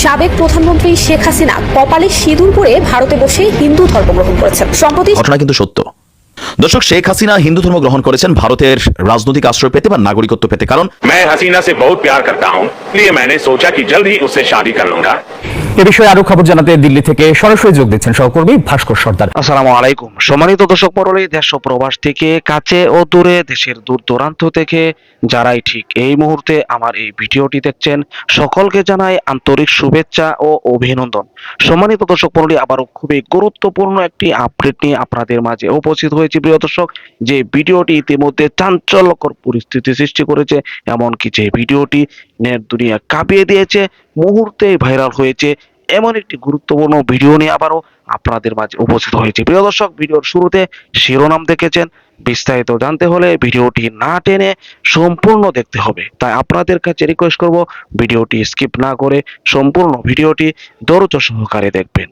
সাবেক প্রধানমন্ত্রী শেখ হাসিনা কপালে সিঁদুর পরে ভারতে বসে হিন্দু ধর্ম গ্রহণ করেছেন সম্প্রতি ঘটনা কিন্তু সত্য দর্শক শেখ হাসিনা হিন্দু ধর্ম গ্রহণ করেছেন ভারতের রাজনৈতিক আশ্রয় পেতে বা নাগরিকত্ব পেতে কারণ मैं हसीना से बहुत प्यार करता हूँ इसलिए मैंने सोचा कि जल्द ही उससे शादी कर लूंगा এ বিষয়ে আরও খবর জানাতে দিল্লি থেকে সরাসরি যোগ দিচ্ছেন সহকর্মী ভাস্কর সর্দার। আসসালামু আলাইকুম। সম্মানিত দর্শক মণ্ডলী, দেশ প্রবাস থেকে কাছে ও দূরে, দেশের দূর দূরান্ত থেকে যারাই ঠিক এই মুহূর্তে আমার এই ভিডিওটি দেখছেন, সকলকে জানাই আন্তরিক শুভেচ্ছা ও অভিনন্দন। সম্মানিত দর্শক মণ্ডলী, আবারও খুবই গুরুত্বপূর্ণ একটি আপডেট নিয়ে আপনাদের মাঝে উপস্থিত হয়েছে। প্রিয় দর্শক, যে ভিডিওটি ইতিমধ্যে চাঞ্চল্যকর পরিস্থিতি সৃষ্টি করেছে, এমনকি যে ভিডিওটি নেট দুনিয়া কাঁপিয়ে দিয়েছে, মুহূর্তেই ভাইরাল হয়েছে এমন একটি গুরুত্বপূর্ণ ভিডিও নিয়ে আবারও আপনাদের মাঝে উপস্থিত হয়েছে। প্রিয় দর্শক, ভিডিওর শুরুতে শিরোনাম দেখেছেন। বিস্তারিত জানতে হলে ভিডিওটি না টেনে সম্পূর্ণ দেখতে হবে। তাই আপনাদের কাছে রিকোয়েস্ট করব ভিডিওটি স্কিপ না করে সম্পূর্ণ ভিডিওটি ধৈর্য সহকারে দেখবেন।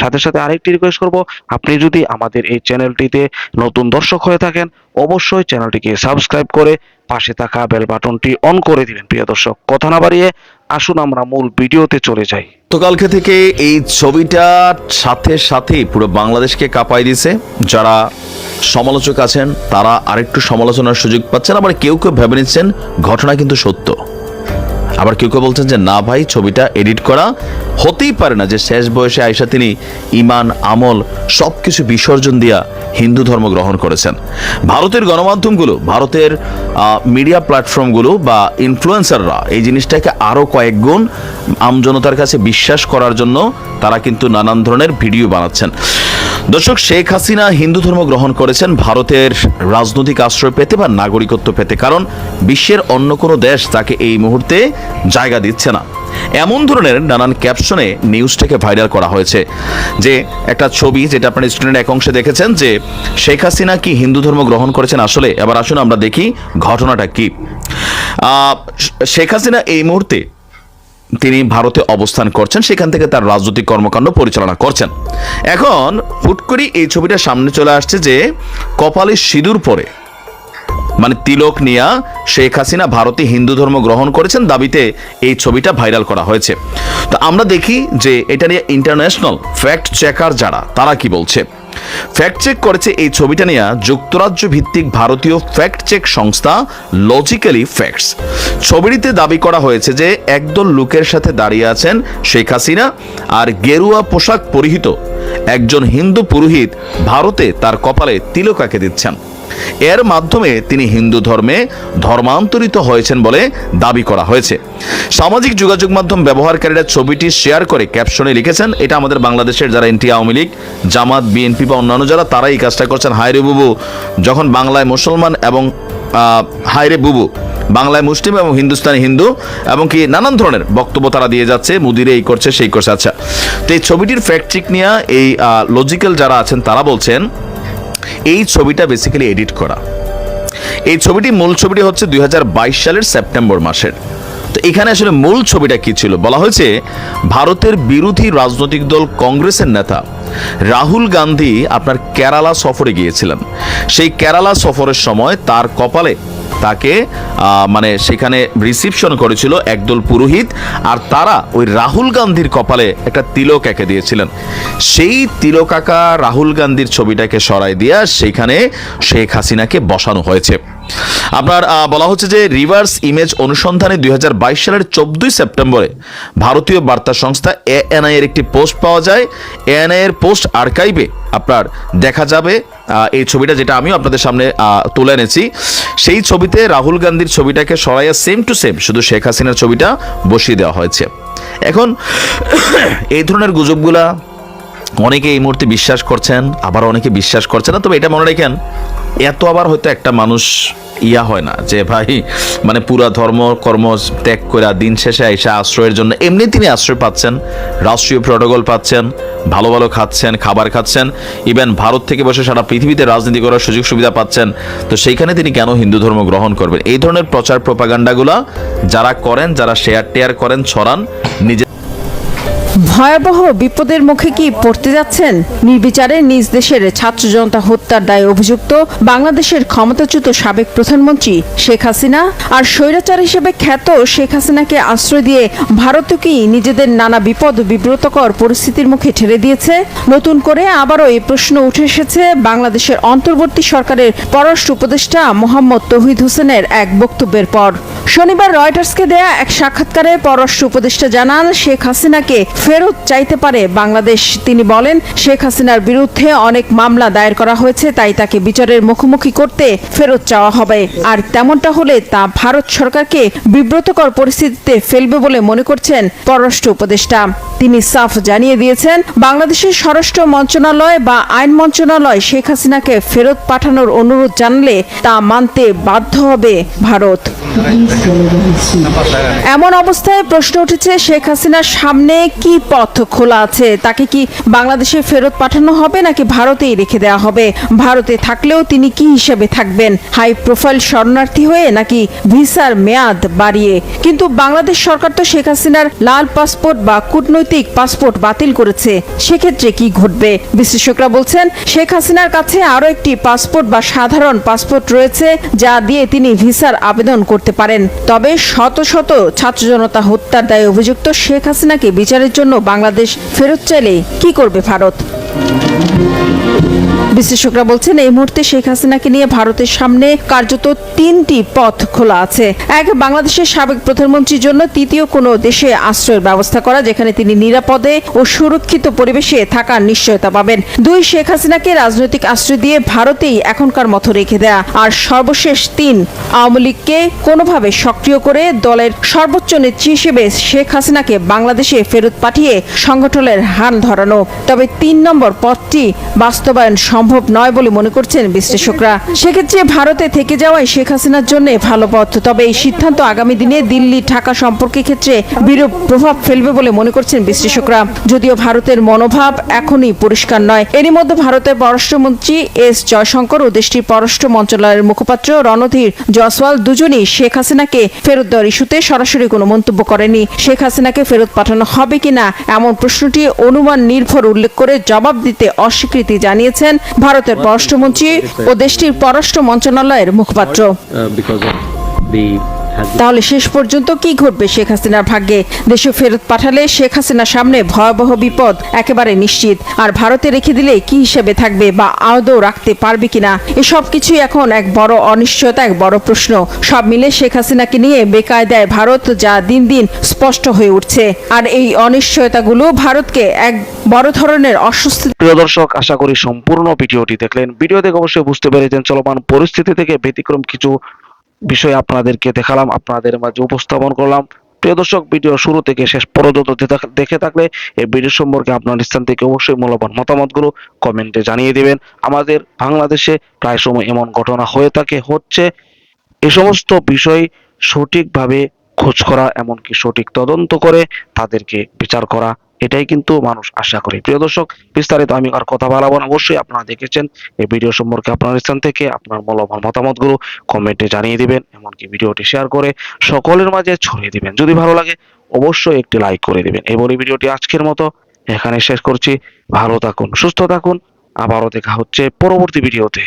সাথে সাথে আরেকটি রিকোয়েস্ট করব, আপনি যদি আমাদের এই চ্যানেলটিতে নতুন দর্শক হয়ে থাকেন, অবশ্যই চ্যানেলটিকে সাবস্ক্রাইব করে পাশে থাকা বেল বাটনটি অন করে দিবেন। প্রিয় দর্শক, কথা না বাড়িয়ে আসুন, আমরা মূল ভিডিওতে চলে যাই। গতকালকে থেকে এই ছবিটার সাথে সাথেই পুরো বাংলাদেশকে কাঁপাই দিয়েছে। যারা সমালোচক আছেন, তারা আরেকটু সমালোচনার সুযোগ পাচ্ছেন। আবার কেউ কেউ ভেবে নিচ্ছেন, ঘটনা কিন্তু সত্য। আবার কেউ কেউ বলছেন যে, না ভাই, ছবিটা এডিট করা হতেই পারে না। যে শেষ বয়সে আয়সা তিনি ইমান, আমল সব কিছু বিসর্জন দিয়া হিন্দু ধর্ম গ্রহণ করেছেন। ভারতের গণমাধ্যমগুলো, ভারতের মিডিয়া প্ল্যাটফর্মগুলো বা ইনফ্লুয়েন্সাররা এই জিনিসটাকে আরও কয়েক গুণ আমজনতার কাছে বিশ্বাস করার জন্য তারা কিন্তু নানান ধরনের ভিডিও বানাচ্ছেন। দর্শক, শেখ হাসিনা হিন্দু ধর্ম গ্রহণ করেছেন ভারতের রাজনৈতিক আশ্রয় পেতে বা নাগরিকত্ব পেতে, কারণ বিশ্বের অন্য কোনো দেশ তাকে এই মুহূর্তে জায়গা দিচ্ছে না। এমন ধরনের নানান ক্যাপশনে নিউজটাকে ভাইরাল করা হয়েছে। যে একটা ছবি যেটা আপনার স্টুডেন্ট এক অংশে দেখেছেন যে, শেখ হাসিনা কি হিন্দু ধর্ম গ্রহণ করেছেন আসলে? এবার আসুন আমরা দেখি ঘটনাটা কি। শেখ হাসিনা এই মুহূর্তে তিনি ভারতে অবস্থান করছেন, সেখান থেকে তার রাজনৈতিক কর্মকাণ্ড পরিচালনা করছেন। এখন হুট করে এই ছবিটা সামনে চলে আসছে যে, কপালে সিঁদুর পরে মানে তিলক নিয়া শেখ হাসিনা ভারতে হিন্দু ধর্ম গ্রহণ করেছেন, দাবিতে এই ছবিটা ভাইরাল করা হয়েছে। তো আমরা দেখি যে এটা নিয়ে ইন্টারন্যাশনাল ফ্যাক্ট চেকার যারা, তারা কি বলছে? ফ্যাক্ট চেক করেছে এই ছবিটা নিয়ে যুক্তরাজ্য ভিত্তিক ভারতীয় ফ্যাক্ট চেক সংস্থা লজিক্যালি ফ্যাক্টস ছবিটিতে দাবি করা হয়েছে যে একদল লোকের সাথে দাঁড়িয়ে আছেন শেখ হাসিনা আর গেরুয়া পোশাক পরিহিত। একজন হিন্দু পুরোহিত ভারতে তার কপালে তিলকাকে দিচ্ছেন। এর মাধ্যমে তিনি হিন্দু ধর্মে ধর্মান্তরিত হয়েছেন বলে দাবি করা হয়েছে। সামাজিক যোগাযোগ মাধ্যম ব্যবহারকারীরা ছবিটি শেয়ার করে ক্যাপশনে লিখেছেন, এটা আমাদের বাংলাদেশের যারা এনটি আওয়ামী লীগ, জামাত, বিএনপি বা অন্যান্য যারা তারা এই কাজটা করছেন। হায়রে বুবু, যখন বাংলায় মুসলমান এবং হায়রে বুবু, বাংলায় মুসলিম এবং হিন্দুস্তানি হিন্দু এবং কি নানান ধরনের বক্তব্য তারা দিয়ে যাচ্ছে, মুদিরে এই করছে, সেই করছে। আচ্ছা তো এই ছবিটির ফ্যাক্ট চেক নিয়ে এই লজিক্যাল যারা আছেন তারা বলছেন এই ছবিটা বেসিক্যালি এডিট করা। এই ছবিটি মূল ছবিটি হচ্ছে দুই সালের সেপ্টেম্বর মাসের। তো এখানে আসলে মূল ছবিটা কি ছিল? বলা হয়েছে, ভারতের বিরোধী রাজনৈতিক দল কংগ্রেসের নেতা রাহুল গান্ধী আপনার কেরালা সফরে গিয়েছিলেন। সেই কেরালা সফরের সময় তার কপালে তাকে মানে সেখানে রিসিপশন করেছিল একদল পুরোহিত, আর তারা ওই রাহুল গান্ধীর কপালে একটা তিলক এঁকে দিয়েছিলেন। সেই তিলক আঁকা রাহুল গান্ধীর ছবিটাকে সরাই দিয়া সেখানে শেখ হাসিনাকে বসানো হয়েছে। আপনার বলা হচ্ছে যে রিভার্স ইমেজ অনুসন্ধানে দুই হাজার বাইশ সালের চোদ্দই সেপ্টেম্বরে ভারতীয় বার্তা সংস্থা এএনআই এর একটি পোস্ট পাওয়া যায়। এএনআই এর পোস্ট আর্কাইভে আপনার দেখা যাবে এই ছবিটা যেটা আমিও আপনাদের সামনে তুলে এনেছি, সেই ছবিতে রাহুল গান্ধীর ছবিটাকে সরাইয়া সেম টু সেম শুধু শেখ হাসিনার ছবিটা বসিয়ে দেওয়া হয়েছে। এখন, এই ধরনের গুজবগুলা অনেকে এই মুহূর্তে বিশ্বাস করছেন, আবার অনেকে বিশ্বাস করছেন না, তবে এটা মনে রাখেন, এত আবার হয়তো একটা মানুষ ইয়া হয় না যে, ভাই মানে পুরা ধর্ম, কর্ম ত্যাগ করে দিন শেষে এসে আশ্রয়ের জন্য, এমনি তিনি আশ্রয় পাচ্ছেন, রাষ্ট্রীয় প্রোটোকল পাচ্ছেন, ভালো ভালো খাচ্ছেন, খাবার খাচ্ছেন ইভেন ভারত থেকে বসে সারা পৃথিবীতে রাজনীতি করার সুযোগ সুবিধা পাচ্ছেন। তো সেইখানে তিনি কেন হিন্দু ধর্ম গ্রহণ করবেন? এই ধরনের প্রচার প্রপাগান্ডাগুলা যারা করেন, যারা শেয়ার টেয়ার করেন, ছড়ান, নিজে ভয়াবহ বিপদের মুখে কি পড়তে যাচ্ছেন? নির্বিচারে নিজ দেশের ছাত্র জনতা হত্যার দায়ে অভিযুক্ত বাংলাদেশের ক্ষমতাচ্যুত সাবেক প্রধানমন্ত্রী শেখ হাসিনা আর স্বৈরাচার হিসেবে খ্যাত শেখ হাসিনাকে আশ্রয় দিয়ে ভারতকেই নিজেদের নানা বিপদ বিব্রতকর পরিস্থিতির মুখে ঠেলে দিয়েছে? নতুন করে আবারও এই প্রশ্ন উঠে এসেছে বাংলাদেশের অন্তর্বর্তী সরকারের পররাষ্ট্র উপদেষ্টা মোহাম্মদ তৌহিদ হোসেনের এক বক্তব্যের পর। শনিবার রয়টার্সকে দেয়া এক সাক্ষাৎকারে পররাষ্ট্র উপদেষ্টা জানান, শেখ হাসিনাকে ফেরত চাইতে পারে বাংলাদেশ। তিনি বলেন, শেখ হাসিনার বিরুদ্ধে অনেক মামলা দায়ের করা হয়েছে, তাই তাকে বিচারের মুখোমুখি করতে ফেরত চাওয়া হবে। আর তেমনটা হলে তা ভারত সরকারকে বিব্রতকর পরিস্থিতিতে ফেলবে বলে মনে করছেন পররাষ্ট্র উপদেষ্টা। তিনি সাফ জানিয়ে দিয়েছেন, বাংলাদেশের স্বরাষ্ট্র মন্ত্রণালয় বা আইন মন্ত্রণালয় শেখ হাসিনাকে ফেরত পাঠানোর অনুরোধ জানলে তা মানতে বাধ্য হবে ভারত। এমন অবস্থায় প্রশ্ন উঠেছে, শেখ হাসিনার সামনে কি পথ খোলা আছে? তাকে কি বাংলাদেশে ফেরত পাঠানো হবে নাকি ভারতেই রেখে দেওয়া হবে? ভারতে থাকলেও তিনি কি হিসেবে থাকবেন? হাই প্রোফাইল শরণার্থী হয়ে নাকি ভিসার মেয়াদ বাড়িয়ে? কিন্তু বাংলাদেশ সরকার তো শেখ হাসিনার লাল পাসপোর্ট বা কূটনৈতিক পাসপোর্ট বাতিল করেছে। সেক্ষেত্রে কি ঘটবে? বিশ্লেষকরা বলছেন, শেখ হাসিনার কাছে আরও একটি পাসপোর্ট বা সাধারণ পাসপোর্ট রয়েছে, যা দিয়ে তিনি ভিসার আবেদন করতে পারেন। তবে শত শত ছাত্র জনতা হত্যার দায়ে অভিযুক্ত শেখ হাসিনাকে বিচারের জন্য বাংলাদেশ ফেরত চাইলে কি করবে ভারত? বিশেষজ্ঞরা বলছেন, এই মুহূর্তে শেখ হাসিনাকে নিয়ে ভারতের সামনে কার্যত তিনটি পথ খোলা আছে। এক, বাংলাদেশের সাবেক প্রধানমন্ত্রীর জন্য, তৃতীয় কোনো দেশে আশ্রয়ের ব্যবস্থা করা, যেখানে তিনি নিরাপদে ও সুরক্ষিত পরিবেশে থাকার নিশ্চয়তা পাবেন। দুই, শেখ হাসিনাকে রাজনৈতিক আশ্রয় দিয়ে ভারতেই এখনকার মতো রেখে দেয়া। আর সর্বশেষ তিন, আওয়ামী লীগকে কোনোভাবে সক্রিয় করে দলের সর্বোচ্চ নেত্রী হিসেবে শেখ হাসিনাকে বাংলাদেশে ফেরত পাঠিয়ে সংগঠনের হান ধরানো। তবে তিন নম্বর পথটি বাস্তবায়ন সম্ভব নয় বলে মনে করছেন বিশ্লেষকরা। সেক্ষেত্রে ভারতে থেকে যাওয়াই শেখ হাসিনার জন্য ভালো পথ। তবে এই সিদ্ধান্ত আগামী দিনে দিল্লি, ঢাকা সম্পর্কের ক্ষেত্রে বিরূপ প্রভাব ফেলবে বলে মনে করছেন বিশ্লেষকরা। যদিও ভারতের মনোভাব এখনই পরিষ্কার নয়। এরই মধ্যে ভারতের পররাষ্ট্রমন্ত্রী এস জয়শঙ্কর ও দেশটির পররাষ্ট্র মন্ত্রণালয়ের মুখপাত্র রণধীর জয়সওয়াল দুজনই শেখ হাসিনাকে ফেরত দেওয়ার ইস্যুতে সরাসরি কোনো মন্তব্য করেনি শেখ হাসিনাকে ফেরত পাঠানো হবে কিনা এমন প্রশ্নটি অনুমান নির্ভর উল্লেখ করে জবাব দিতে অস্বীকৃতি জানিয়েছেন ভারতের পররাষ্ট্রমন্ত্রী ও দেশটির পররাষ্ট্র মন্ত্রণালয়ের মুখপাত্র। তাহলে শেষ পর্যন্ত কি ঘটবে শেখ হাসিনার ভাগ্যে? দেশে ফেরত পাঠালে শেখ হাসিনার সামনে ভয়াবহ বিপদ একেবারে নিশ্চিত। আর ভারতে রেখে দিলে কি হিসেবে থাকবে বা আদৌ রাখতে পারবে কিনা? এসব কিছুই এখন এক বড় অনিশ্চয়তা এক বড় প্রশ্ন। সব মিলে শেখ হাসিনাকে নিয়ে বেকায়দায় ভারত যা দিন দিন স্পষ্ট হয়ে উঠছে। আর এই অনিশ্চয়তাগুলো ভারতকে এক বড় ধরনের অস্বস্তি প্রিয় দর্শক আশা করি সম্পূর্ণ ভিডিওটি দেখলেন। ভিডিও দেখে অবশ্যই বুঝতে পেরেছেন চলমান পরিস্থিতি থেকে ব্যতিক্রম কিছু বিষয় আপনাদেরকে দেখালাম, আপনাদের মাঝে উপস্থাপন করলাম। প্রিয় দর্শক, ভিডিও শুরু থেকে শেষ পর্যন্ত দেখে থাকলে এই ভিডিও সম্পর্কে আপনার স্থান থেকে অবশ্যই মূল্যবান মতামতগুলো কমেন্টে জানিয়ে দিবেন। আমাদের বাংলাদেশে প্রায় সময় এমন ঘটনা হয়ে থাকে, হচ্ছে এ সমস্ত বিষয় সঠিকভাবে খোঁজ করা, এমনকি সঠিক তদন্ত করে তাদেরকে বিচার করা এটাই কিন্তু মানুষ আশা করে। প্রিয় দর্শক, বিস্তারিত আমি আর কথা বলাবো না। অবশ্যই আপনারা দেখেছেন এই ভিডিও সম্পর্কে আপনার স্থান থেকে আপনার মূল্যবান মতামতগুলো কমেন্টে জানিয়ে দিবেন, এমনকি ভিডিওটি শেয়ার করে সকলের মাঝে ছড়িয়ে দিবেন। যদি ভালো লাগে, অবশ্যই একটি লাইক করে দিবেন। এই ভিডিওটি আজকের মতো এখানে শেষ করছি। ভালো থাকুন, সুস্থ থাকুন। আবারও দেখা হচ্ছে পরবর্তী ভিডিওতে।